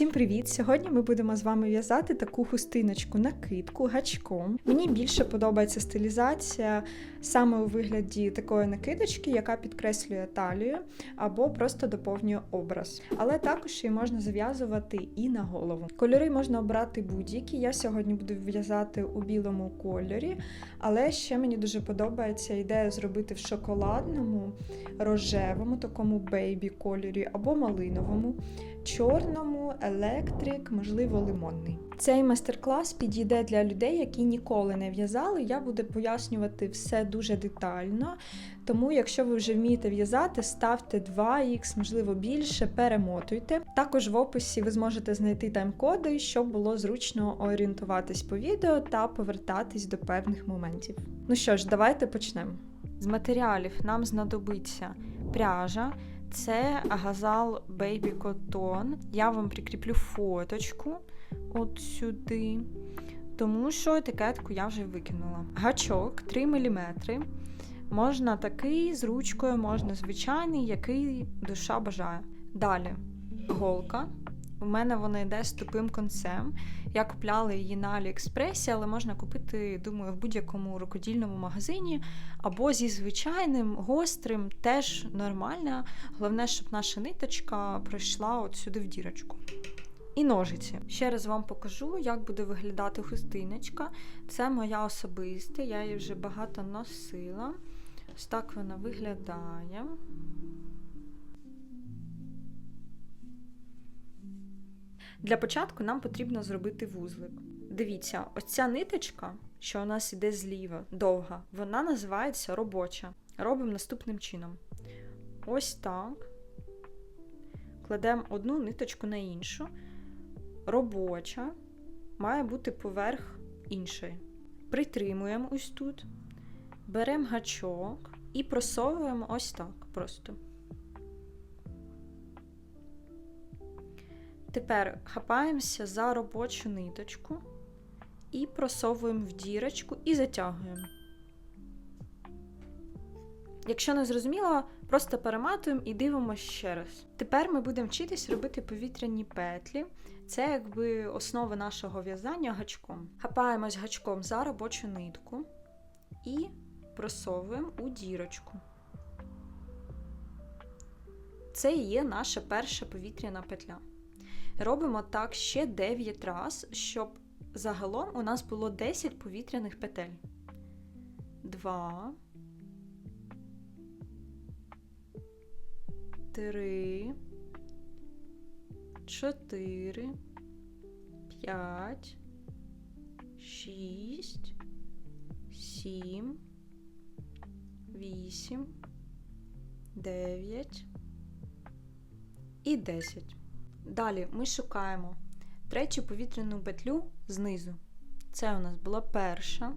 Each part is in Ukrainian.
Всім привіт! Сьогодні ми будемо з вами в'язати таку хустиночку накидку гачком. Мені більше подобається стилізація саме у вигляді такої накидочки, яка підкреслює талію або просто доповнює образ. Але також її можна зав'язувати і на голову. Кольори можна обрати будь-які. Я сьогодні буду в'язати у білому кольорі, але ще мені дуже подобається ідея зробити в шоколадному, рожевому, такому бейбі кольорі або малиновому чорному, електрик, можливо, лимонний. Цей майстер-клас підійде для людей, які ніколи не в'язали. Я буду пояснювати все дуже детально. Тому, якщо ви вже вмієте в'язати, ставте 2х, можливо, більше, перемотуйте. Також в описі ви зможете знайти тайм-коди, щоб було зручно орієнтуватись по відео та повертатись до певних моментів. Ну що ж, давайте почнемо. З матеріалів нам знадобиться пряжа. Це Газал Baby Cotton. Я вам прикріплю фоточку от сюди, тому що етикетку я вже викинула. Гачок 3 мм. Можна такий з ручкою, можна звичайний, який душа бажає. Далі голка. У мене вона йде з тупим концем. Я купляла її на Аліекспресі, але можна купити, думаю, в будь-якому рукодільному магазині. Або зі звичайним, гострим, теж нормально. Головне, щоб наша ниточка пройшла от сюди в дірочку. І ножиці. Ще раз вам покажу, як буде виглядати хустиночка. Це моя особиста, я її вже багато носила. Ось так вона виглядає. Для початку нам потрібно зробити вузлик. Дивіться, ось ця ниточка, що у нас іде зліва, довга, вона називається робоча. Робимо наступним чином. Ось так. Кладемо одну ниточку на іншу. Робоча має бути поверх іншої. Притримуємо ось тут, беремо гачок і просовуємо ось так просто. Тепер хапаємося за робочу ниточку і просовуємо в дірочку і затягуємо. Якщо не зрозуміло, просто перематуємо і дивимося ще раз. Тепер ми будемо вчитись робити повітряні петлі. Це якби основа нашого в'язання гачком. Хапаємось гачком за робочу нитку і просовуємо у дірочку. Це і є наша перша повітряна петля. Робимо так ще 9 раз, щоб загалом у нас було 10 повітряних петель. 2, 3, 4, 5, 6, 7, 8, 9 і 10. Далі ми шукаємо третю повітряну петлю знизу. Це у нас була перша,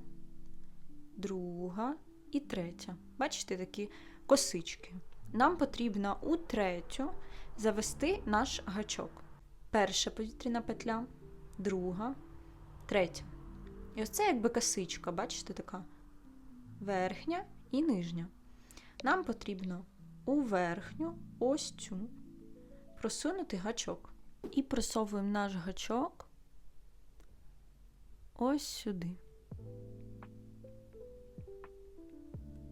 друга і третя. Бачите, такі косички. Нам потрібно у третю завести наш гачок. Перша повітряна петля, друга, третя. І ось це якби косичка, бачите, така верхня і нижня. Нам потрібно у верхню ось цю просунути гачок. І просовуємо наш гачок ось сюди,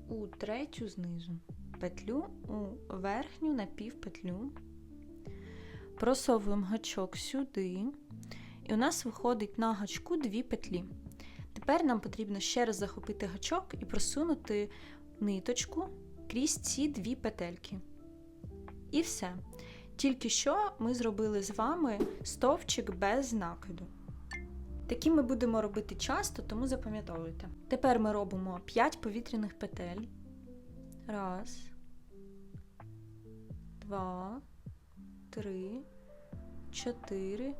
у третю знизу, петлю у верхню напівпетлю, просовуємо гачок сюди, і у нас виходить на гачку дві петлі. Тепер нам потрібно ще раз захопити гачок і просунути ниточку крізь ці дві петельки. І все. Тільки що ми зробили з вами стовпчик без накиду. Такі ми будемо робити часто, тому запам'ятовуйте. Тепер ми робимо 5 повітряних петель. Раз, два, три, чотири,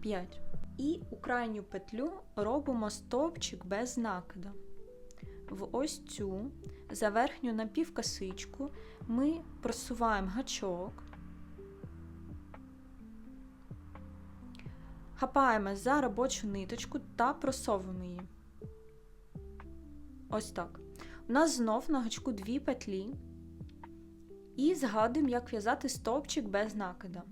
п'ять. І у крайню петлю робимо стовпчик без накида. В ось цю за верхню напівкосичку ми просуваємо гачок. Хапаємо за робочу ниточку та просовуємо її. Ось так. У нас знов на гачку дві петлі. І згадуємо, як в'язати стовпчик без накида.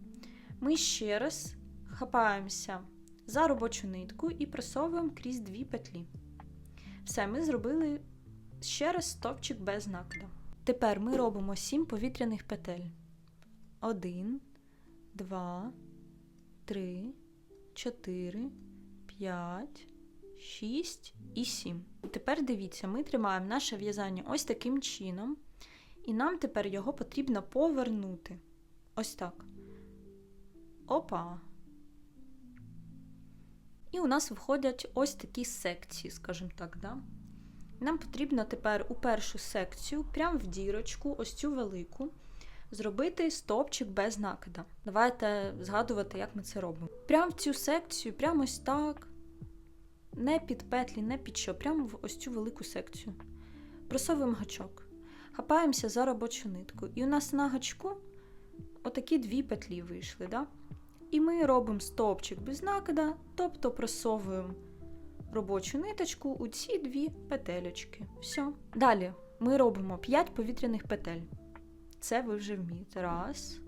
Ми ще раз хапаємося за робочу нитку і просовуємо крізь дві петлі. Все, ми зробили ще раз стовпчик без накиду. Тепер ми робимо 7 повітряних петель. 1, 2, 3, 4, 5, 6 і 7. І Тепер дивіться, ми тримаємо наше в'язання ось таким чином, і нам тепер його потрібно повернути. Ось так. Опа. І у нас виходять ось такі секції, скажімо так, да? Нам потрібно тепер у першу секцію, прямо в дірочку, ось цю велику, зробити стовпчик без накида. Давайте згадувати, як ми це робимо. Прямо в цю секцію, прямо ось так. Не під петлі, не під що, прямо в ось цю велику секцію. Просовуємо гачок. Хапаємося за робочу нитку. І у нас на гачку отакі дві петлі вийшли. Да? І ми робимо стовпчик без накида, тобто просовуємо робочу ниточку у ці дві петелечки. Все. Далі ми робимо 5 повітряних петель. Це ви вже вмієте. Раз,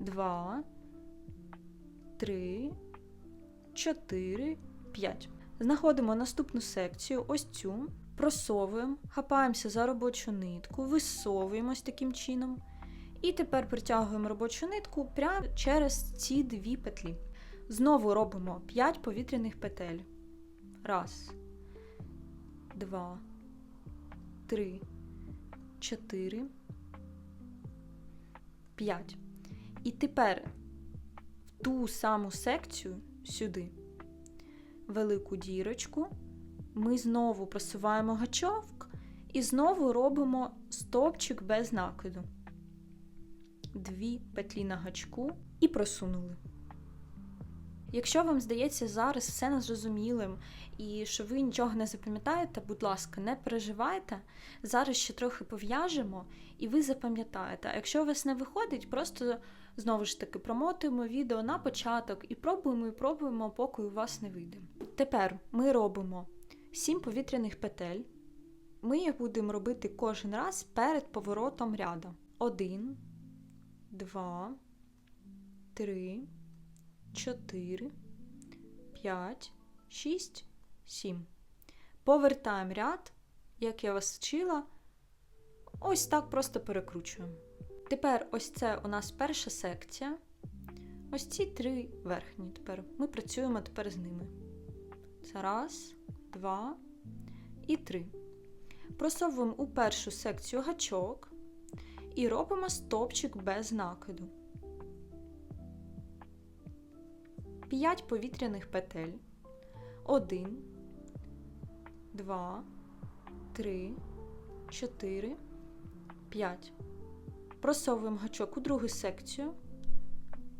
два, три, чотири, п'ять. Знаходимо наступну секцію, ось цю, просовуємо, хапаємося за робочу нитку, висовуємось таким чином. І тепер притягуємо робочу нитку прямо через ці дві петлі. Знову робимо 5 повітряних петель. Раз, два, три, чотири, п'ять. І тепер в ту саму секцію сюди, велику дірочку, ми знову просуваємо гачок і знову робимо стовпчик без накиду. Дві петлі на гачку і просунули. Якщо вам здається зараз все незрозумілим і що ви нічого не запам'ятаєте, будь ласка, не переживайте. Зараз ще трохи пов'яжемо, і ви запам'ятаєте. А якщо у вас не виходить, просто знову ж таки промотуємо відео на початок і пробуємо і пробуємо, поки у вас не вийде. Тепер ми робимо 7 повітряних петель. Ми їх будемо робити кожен раз перед поворотом ряда. 1, 2, 3, 4, 5, 6, 7. Повертаємо ряд, як я вас вчила, ось так просто перекручуємо. Тепер ось це у нас перша секція. Ось ці три верхні. Тепер ми працюємо тепер з ними. Це раз, два і три. Просовуємо у першу секцію гачок і робимо стопчик без накиду. 5 повітряних петель. 1, 2, 3, 4, 5. Просовуємо гачок у другу секцію,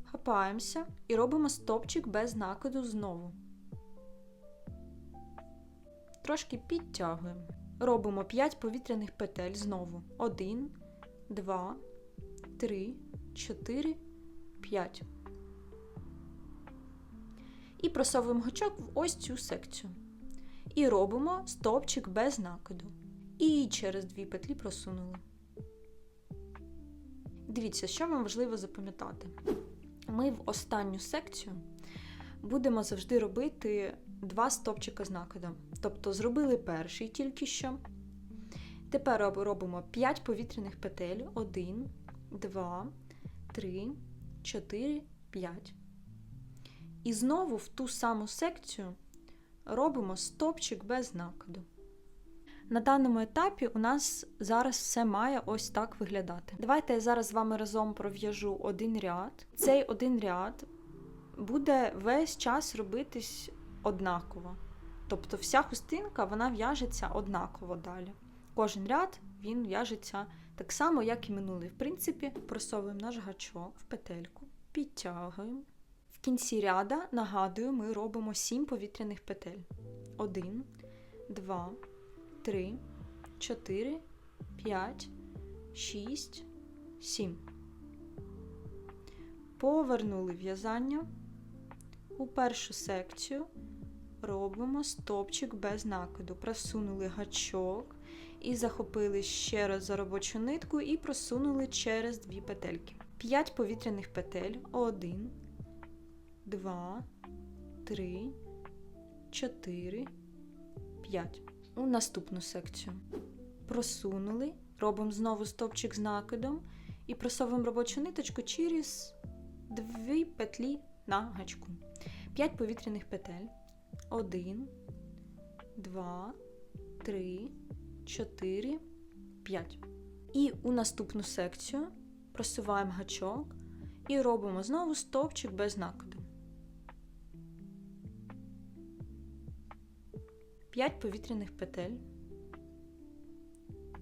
хапаємося і робимо стопчик без накиду знову. Трошки підтягуємо. Робимо 5 повітряних петель знову. 1, 2, 3, 4, 5 і просовуємо гачок в ось цю секцію. І робимо стовпчик без накиду. І через дві петлі просунули. Дивіться, що вам важливо запам'ятати. Ми в останню секцію будемо завжди робити два стовпчика з накидом. Тобто зробили перший тільки що. Тепер робимо 5 повітряних петель: 1, 2, 3, 4, 5. І знову в ту саму секцію робимо стопчик без накиду. На даному етапі у нас зараз все має ось так виглядати. Давайте я зараз з вами разом пров'яжу один ряд. Цей один ряд буде весь час робитись однаково. Тобто вся хустинка вона в'яжеться однаково далі. Кожен ряд він в'яжеться так само, як і минулий. В принципі, просовуємо наш гачок в петельку, підтягуємо. Кінці ряда, нагадую, ми робимо 7 повітряних петель. 1, 2, 3, 4, 5, 6, 7. Повернули в'язання. У першу секцію робимо стопчик без накиду. Просунули гачок і захопили ще раз за робочу нитку і просунули через дві петельки. 5 повітряних петель. 1, два, три, чотири, п'ять. У наступну секцію. Просунули, робимо знову стовпчик з накидом і просовуємо робочу ниточку через дві петлі на гачку. 5 повітряних петель. 1, 2, 3, 4, 5. І у наступну секцію просуваємо гачок і робимо знову стовпчик без накиду. 5 повітряних петель.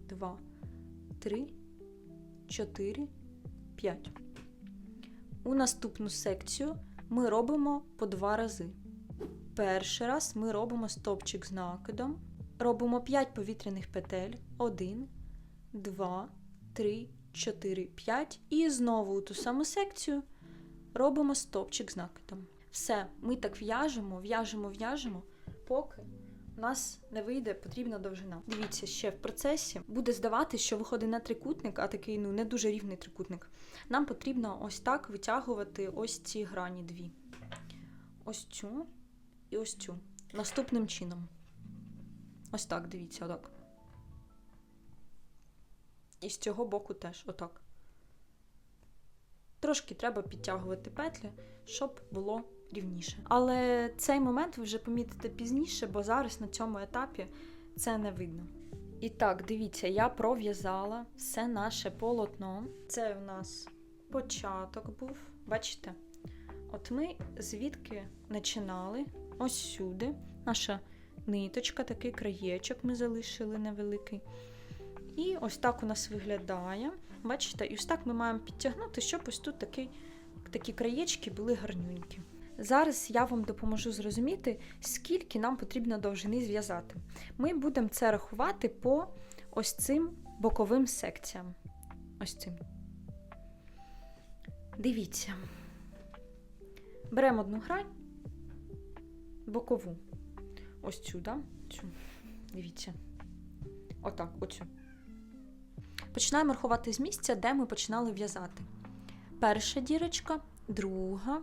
2, 3, 4, 5. У наступну секцію ми робимо по два рази. Перший раз ми робимо стопчик з накидом, робимо 5 повітряних петель, 1, 2, 3, 4, 5 і знову у ту саму секцію робимо стопчик з накидом. Все, ми так в'яжемо, в'яжемо, в'яжемо, поки у нас не вийде потрібна довжина. Дивіться, ще в процесі буде здавати, що виходить не трикутник, а такий ну не дуже рівний трикутник. Нам потрібно ось так витягувати ось ці грані дві. Ось цю і ось цю. Наступним чином. Ось так, дивіться, отак. І з цього боку теж отак. Трошки треба підтягувати петлі, щоб було рівніше. Але цей момент ви вже помітите пізніше, бо зараз на цьому етапі це не видно. І так, дивіться, я пров'язала все наше полотно. Це у нас початок був. Бачите? От ми звідки починали ось сюди. Наша ниточка, такий краєчок ми залишили невеликий. І ось так у нас виглядає. Бачите, і ось так ми маємо підтягнути, щоб ось тут такий, такі краєчки були гарнюнькі. Зараз я вам допоможу зрозуміти, скільки нам потрібно довжини зв'язати. Ми будемо це рахувати по ось цим боковим секціям. Ось цим. Дивіться. Беремо одну грань, бокову. Ось цю, да? Цю. Дивіться. Отак, оцю. Починаємо рахувати з місця, де ми починали в'язати. Перша дірочка, друга.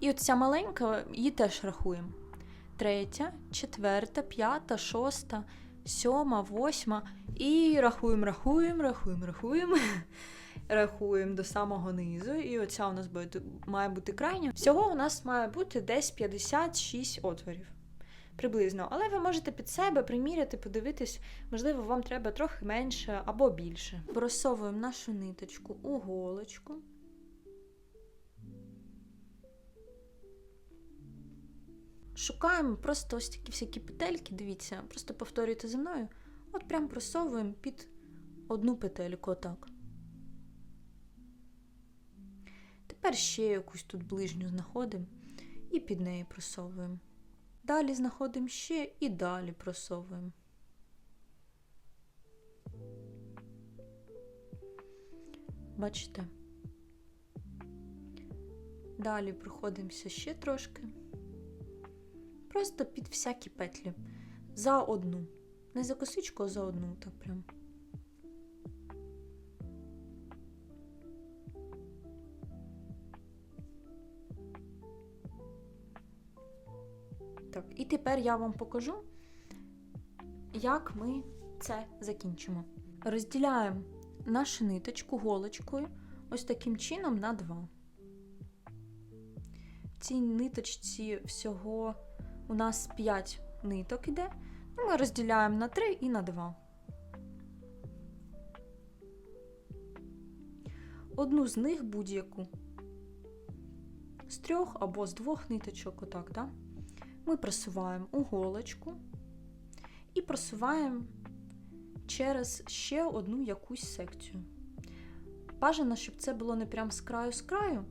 І от ця маленька, її теж рахуємо. Третя, четверта, п'ята, шоста, сьома, восьма. І рахуємо, рахуємо, рахуємо, рахуємо. Рахуємо до самого низу. І оця у нас має бути крайня. Всього у нас має бути десь 56 отворів. Приблизно. Але ви можете під себе приміряти, подивитись, можливо, вам треба трохи менше або більше. Просовуємо нашу ниточку у голочку. Шукаємо просто ось такі всякі петельки, дивіться, просто повторюйте зі мною. От прям просовуємо під одну петельку, отак. Тепер ще якусь тут ближню знаходимо і під неї просовуємо. Далі знаходимо ще і далі просовуємо. Бачите? Далі проходимося ще трошки. Просто під всякі петлі. За одну. Не за косичку, а за одну, так прям. Так, і тепер я вам покажу, як ми це закінчимо. Розділяємо нашу ниточку голочкою ось таким чином на два. В цій ниточці всього у нас 5 ниток іде. Ну, Ми розділяємо на 3 і на 2. Одну з них будь-яку. З трьох або з двох ниточок, отак, да? ми просуваємо у голочку і просуваємо через ще одну якусь секцію. Бажано, щоб це було не прям з краю з краю,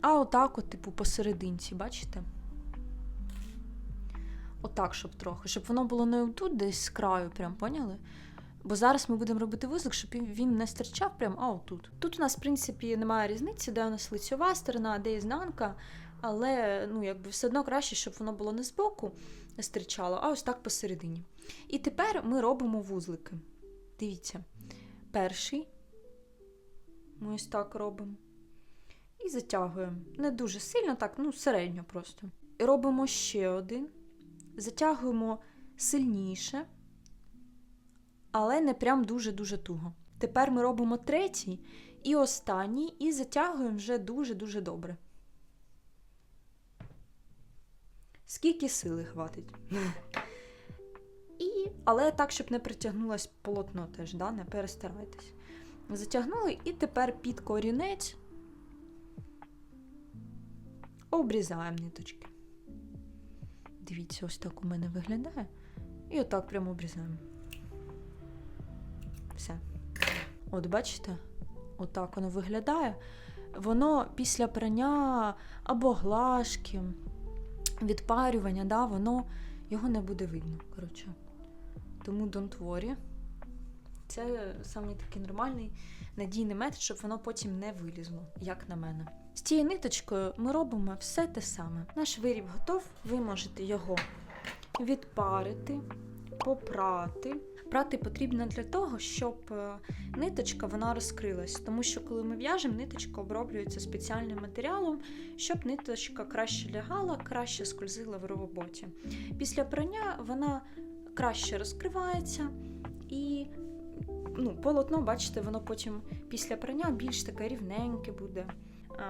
а отак, от, типу, посерединці, бачите? Отак, щоб трохи, щоб воно було не тут десь з краю, прям поняли? Бо зараз ми будемо робити вузлик, щоб він не стирчав прям, а отут. Тут у нас, в принципі, немає різниці, де у нас лицьова сторона, де ізнанка, але ну, якби все одно краще, щоб воно було не збоку не стирчало, а ось так посередині. І тепер ми робимо вузлики. Дивіться, перший ми ось так робимо. і затягуємо. Не дуже сильно, так, ну середньо просто. І робимо ще один. Затягуємо сильніше, але не прям дуже-дуже туго. Тепер ми робимо третій і останній, і затягуємо вже дуже-дуже добре. Скільки сили хватить. Але так, щоб не притягнулось полотно теж, да? не перестарайтесь. Затягнули, і тепер під корінець обрізаємо ниточки. Дивіться, ось так у мене виглядає. І отак прямо обрізаємо. Все. От бачите? Отак воно виглядає. Воно після прання або глажки, відпарювання, да, воно його не буде видно. Коротше. Тому don't worry. Це саме такий нормальний надійний метод, щоб воно потім не вилізло, як на мене. З цією ниточкою ми робимо все те саме. Наш виріб готов, ви можете його відпарити, попрати. Прати потрібно для того, щоб е, ниточка вона розкрилась, тому що коли ми в'яжемо, ниточка оброблюється спеціальним матеріалом, щоб ниточка краще лягала, краще скользила в роботі. Після прання вона краще розкривається і ну, полотно, бачите, воно потім після прання більш таке рівненьке буде.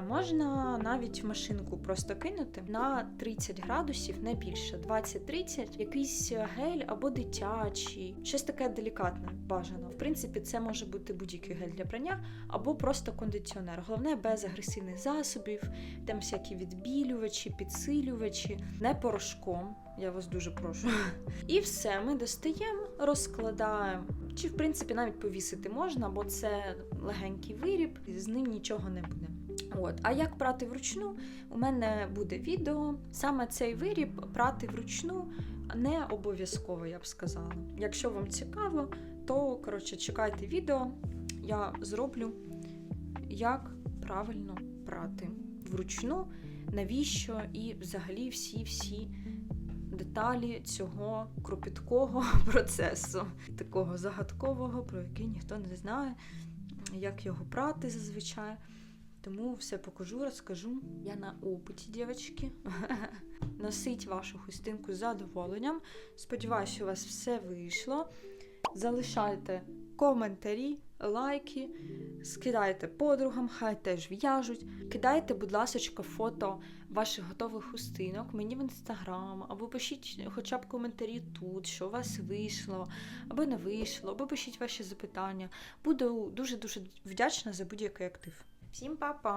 Можна навіть в машинку просто кинути на 30 градусів, не більше, 20-30, якийсь гель або дитячий, щось таке делікатне, бажано. В принципі, це може бути будь-який гель для прання або просто кондиціонер. Головне без агресивних засобів, там всякі відбілювачі, підсилювачі, не порошком. Я вас дуже прошу. І все, ми достаємо, розкладаємо. Чи, в принципі, навіть повісити можна, бо це легенький виріб, і з ним нічого не буде. От, а як прати вручну? У мене буде відео. Саме цей виріб прати вручну не обов'язково, я б сказала. Якщо вам цікаво, то коротше чекайте відео. Я зроблю, як правильно прати вручну, навіщо і взагалі всі-всі деталі цього кропіткого процесу, такого загадкового, про який ніхто не знає, як його прати зазвичай. Тому все покажу, розкажу. Я на опиті, дівчатки. Носить вашу хустинку з задоволенням. Сподіваюся, у вас все вийшло. Залишайте коментарі, лайки, скидайте подругам, хай теж в'яжуть. Кидайте, будь ласка, фото ваших готових хустинок мені в інстаграм, або пишіть хоча б коментарі тут, що у вас вийшло, або не вийшло, або пишіть ваші запитання. Буду дуже-дуже вдячна за будь-який актив. Всім па-па!